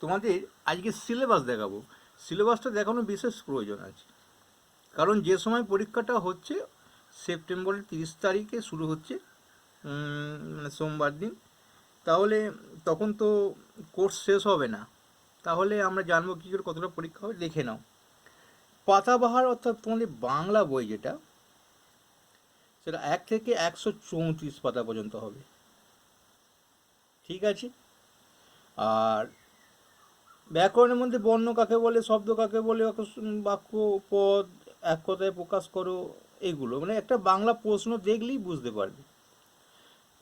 তোমাদের আজকে সিলেবাস দেখাবো। সিলেবাসটা দেখানো বিশেষ প্রয়োজন আছে। কারণ যে সময় পরীক্ষাটা হচ্ছে, সেপ্টেম্বরের তিরিশ তারিখে শুরু হচ্ছে মানে সোমবার দিন, তাহলে তখন তো কোর্স শেষ হবে না। তাহলে আমরা জানব কী করে কতটা পরীক্ষা হবে, দেখে নাও। পাতাবাহার অর্থাৎ তোমাদের বাংলা বই যেটা, সেটা এক থেকে একশো চৌত্রিশ পাতা পর্যন্ত হবে। ঠিক আছে? আর ব্যাকরণের মধ্যে বর্ণ কাকে বলে, শব্দ কাকে বলে বাক্য- পদ, এক কথায় প্রকাশ করো, এগুলো। মানে একটা বাংলা প্রশ্ন দেখলেই বুঝতে পারবে।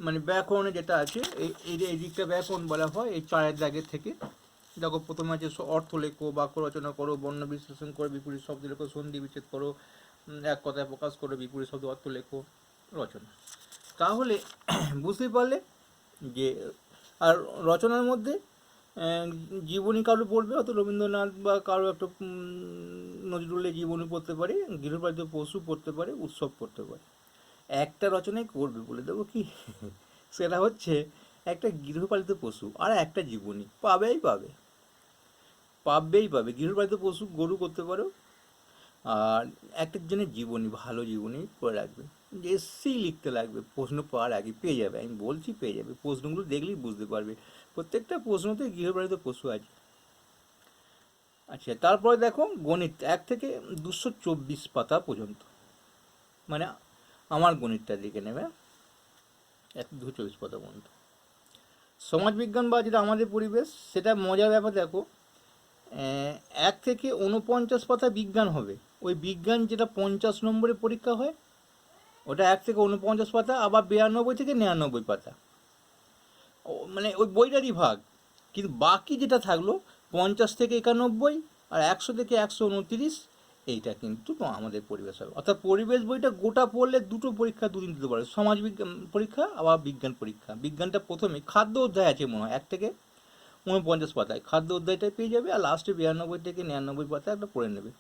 মানে ব্যাকরণে যেটা আছে, এই এই দিকটা ব্যাকরণ বলা হয়, এই চারের দাগের থেকে। দেখো, প্রথমে আছে অর্থ লেখো, বাক্য রচনা করো, বর্ণ বিশ্লেষণ করো, বিপরীত শব্দ লেখো, সন্ধি বিচ্ছেদ করো এক কথায় প্রকাশ করো, বিপরীত শব্দ অর্থ লেখো, রচনা। তাহলে, বুঝতে পারলে যে, আর রচনার মধ্যে জীবনী কারও পড়বে? হয়তো রবীন্দ্রনাথ বা কারও একটা নজরুলের জীবনী পড়তে পারে, গৃহপালিত পশু পড়তে পারে, উৎসব পড়তে পারে। একটা রচনাই করবে বলে দেবো কি? সেটা হচ্ছে একটা গৃহপালিত পশু আর একটা জীবনী। পাবেই পাবে। পাবেই পাবে। গৃহপালিত পশু গরু করতে পারো। আর একটার জন্য জীবনী, ভালো জীবনী করে রাখবে। এসেই লিখতে লাগবে, প্রশ্ন পাওয়ার আগে পেয়ে যাবে, আমি বলছি পেয়ে যাবে, প্রশ্নগুলো দেখলেই বুঝতে পারবে। প্রত্যেকটা প্রশ্নতে গৃহপালিত পশু আছে। আচ্ছা তারপরে দেখো গণিত, এক থেকে দুশো চব্বিশ পাতা পর্যন্ত। মানে আমার গণিতটা লিখে নেবে, এক দুশো চব্বিশ পাতা পর্যন্ত। সমাজবিজ্ঞান বা যেটা আমাদের পরিবেশ, সেটা মজার ব্যাপার দেখো এক থেকে উনপঞ্চাশ পাতা বিজ্ঞান হবে। ওই বিজ্ঞান যেটা পঞ্চাশ নম্বরে পরীক্ষা হয় ওটা এক থেকে উনপঞ্চাশ পাতা, আবার বিরানব্বই থেকে নিরানব্বই পাতা। মানে ওই বইটারই ভাগ। কিন্তু বাকি যেটা থাকল, পঞ্চাশ থেকে একানব্বই আর একশো থেকে একশো উনত্রিশ, এইটা কিন্তু আমাদের পরিবেশ হবে। অর্থাৎ পরিবেশ বইটা গোটা পড়লে দুটো পরীক্ষা দুদিন দিতে পারে। সমাজ বিজ্ঞান পরীক্ষা, আবার বিজ্ঞান পরীক্ষা। বিজ্ঞানটা প্রথমে খাদ্য অধ্যায় আছে মনে হয়, এক থেকে উনপঞ্চাশ পাতায়। খাদ্য অধ্যায়টা পেয়ে যাবে আর লাস্টে বিরানব্বই থেকে নিরানব্বই পাতায় একটা পড়ে নেবে।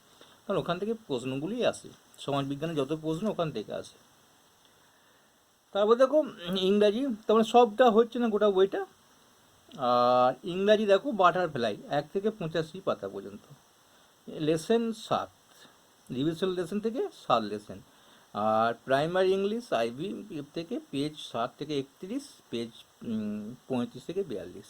কারণ ওখান থেকে প্রশ্নগুলি আসে। সমাজ বিজ্ঞানে যত প্রশ্ন ওখান থেকে আসে। তারপর দেখো ইংরাজি তারপরে সবটা হচ্ছে না গোটা বইটা। আর ইংরাজি দেখো বাটারফ্লাই এক থেকে পঁচাশি পাতা পর্যন্ত। লেসেন সাত রিভিশন লেসেন থেকে সাত লেসেন। আর প্রাইমারি ইংলিশ আইবি থেকে পেজ সাত থেকে একত্রিশ পেজ পঁয়ত্রিশ থেকে বিয়াল্লিশ।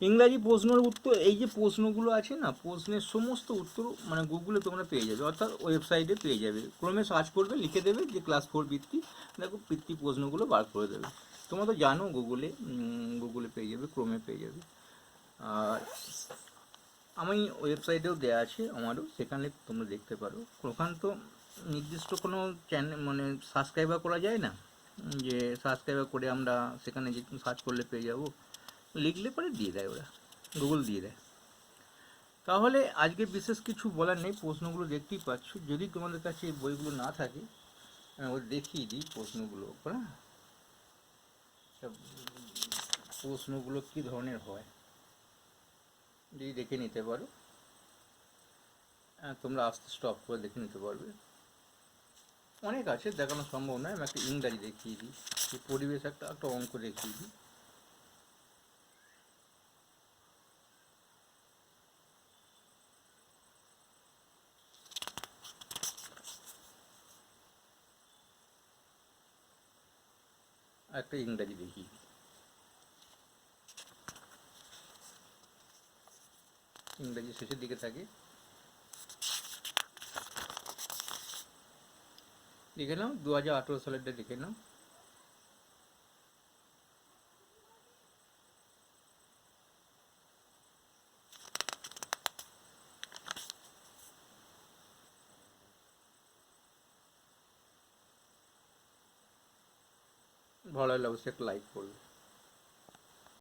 ইংরাজি প্রশ্নের উত্তর, এই যে প্রশ্নগুলো আছে না, প্রশ্নের সমস্ত উত্তর মানে গুগলে তোমরা পেয়ে যাবে, অর্থাৎ ওয়েবসাইটে পেয়ে যাবে। ক্রমে সার্চ করবে, লিখে দেবে যে ক্লাস ফোর বৃত্তি, দেখো বৃত্তি প্রশ্নগুলো বার করে দেবে। তোমরা তো জানো গুগলে গুগলে পেয়ে যাবে, ক্রমে পেয়ে যাবে। আর আমি ওয়েবসাইটেও দেওয়া আছে আমারও, সেখানে তোমরা দেখতে পারো। ওখানে তো নির্দিষ্ট কোনো চ্যানেল মানে সাবস্ক্রাইবার করা যায় না, যে সাবস্ক্রাইবার করে আমরা সেখানে যে সার্চ করলে পেয়ে যাব। লিখলে পরে দিয়ে দেয় ওরা। গুগল দিয়ে দেয়। তাহলে আজকে বিশেষ কিছু বলার নেই প্রশ্নগুলো দেখতেই পাচ্ছ। যদি তোমাদের কাছে এই বইগুলো না থাকে আমি ওদের দেখিয়ে দিই প্রশ্নগুলো হ্যাঁ প্রশ্নগুলো কী ধরনের হয়? যদি দেখে নিতে পারো। হ্যাঁ, তোমরা আস্তে স্টপ করে দেখে নিতে পারবে। অনেক আছে দেখানো সম্ভব নয়। আমি একটা ইংরাজি দেখিয়ে দিই। পরিবেশ একটা একটা অঙ্ক দেখিয়ে দিই। একটা ইংরাজি দেখি। ইংরাজি শেষের দিকে থাকে। লিখে নাও দু হাজার আঠেরো সালেরটা লিখে নাও ভালো লাগলে অবশ্যই একটা লাইক করবে।